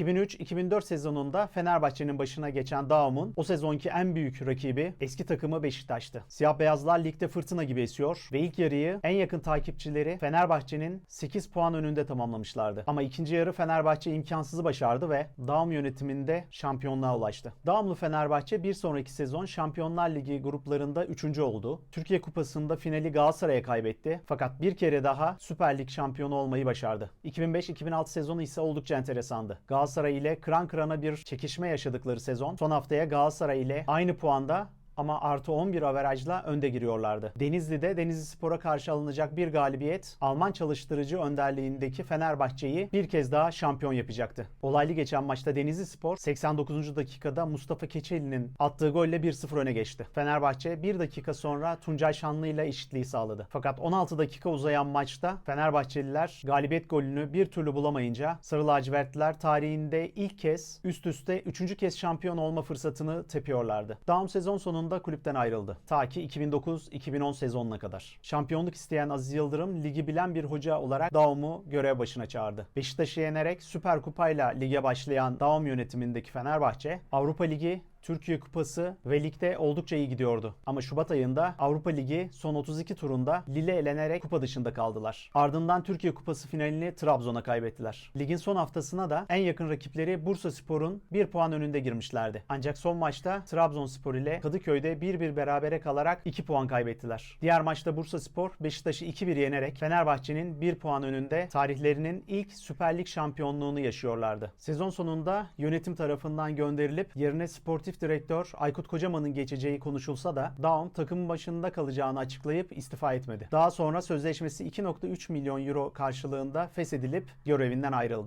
2003-2004 sezonunda Fenerbahçe'nin başına geçen Daum'un o sezonki en büyük rakibi eski takımı Beşiktaş'tı. Siyah beyazlar ligde fırtına gibi esiyor ve ilk yarıyı en yakın takipçileri Fenerbahçe'nin 8 puan önünde tamamlamışlardı. Ama ikinci yarı Fenerbahçe imkansızı başardı ve Daum yönetiminde şampiyonluğa ulaştı. Daumlu Fenerbahçe bir sonraki sezon Şampiyonlar Ligi gruplarında 3. oldu. Türkiye Kupası'nda finali Galatasaray'a kaybetti. Fakat bir kere daha Süper Lig şampiyonu olmayı başardı. 2005-2006 sezonu ise oldukça enteresandı. Galatasaray ile kıran kırana bir çekişme yaşadıkları sezon. Son haftaya Galatasaray ile aynı puanda ama artı 11 averajla önde giriyorlardı. Denizli'de Denizli Spor'a karşı alınacak bir galibiyet Alman çalıştırıcı önderliğindeki Fenerbahçe'yi bir kez daha şampiyon yapacaktı. Olaylı geçen maçta Denizli Spor 89. dakikada Mustafa Keçeli'nin attığı golle 1-0 öne geçti. Fenerbahçe bir dakika sonra Tuncay Şanlı ile eşitliği sağladı. Fakat 16 dakika uzayan maçta Fenerbahçeliler galibiyet golünü bir türlü bulamayınca Sarı lacivertliler tarihinde ilk kez üst üste 3. kez şampiyon olma fırsatını tepiyorlardı. Daum sezon sonunda kulüpten ayrıldı. Ta ki 2009-2010 sezonuna kadar. Şampiyonluk isteyen Aziz Yıldırım ligi bilen bir hoca olarak Daum'u görev başına çağırdı. Beşiktaş'ı yenerek Süper Kupayla lige başlayan Daum yönetimindeki Fenerbahçe Avrupa Ligi Türkiye Kupası ve ligde oldukça iyi gidiyordu. Ama Şubat ayında Avrupa Ligi son 32 turunda Lille elenerek kupa dışında kaldılar. Ardından Türkiye Kupası finalini Trabzon'a kaybettiler. Ligin son haftasına da en yakın rakipleri Bursa Spor'un 1 puan önünde girmişlerdi. Ancak son maçta Trabzonspor ile Kadıköy'de 1-1 berabere kalarak 2 puan kaybettiler. Diğer maçta Bursa Spor Beşiktaş'ı 2-1 yenerek Fenerbahçe'nin 1 puan önünde tarihlerinin ilk Süper Lig şampiyonluğunu yaşıyorlardı. Sezon sonunda yönetim tarafından gönderilip yerine sportif direktör Aykut Kocaman'ın geçeceği konuşulsa da Daum takımın başında kalacağını açıklayıp istifa etmedi. Daha sonra sözleşmesi 2.3 milyon euro karşılığında feshedilip görevinden ayrıldı.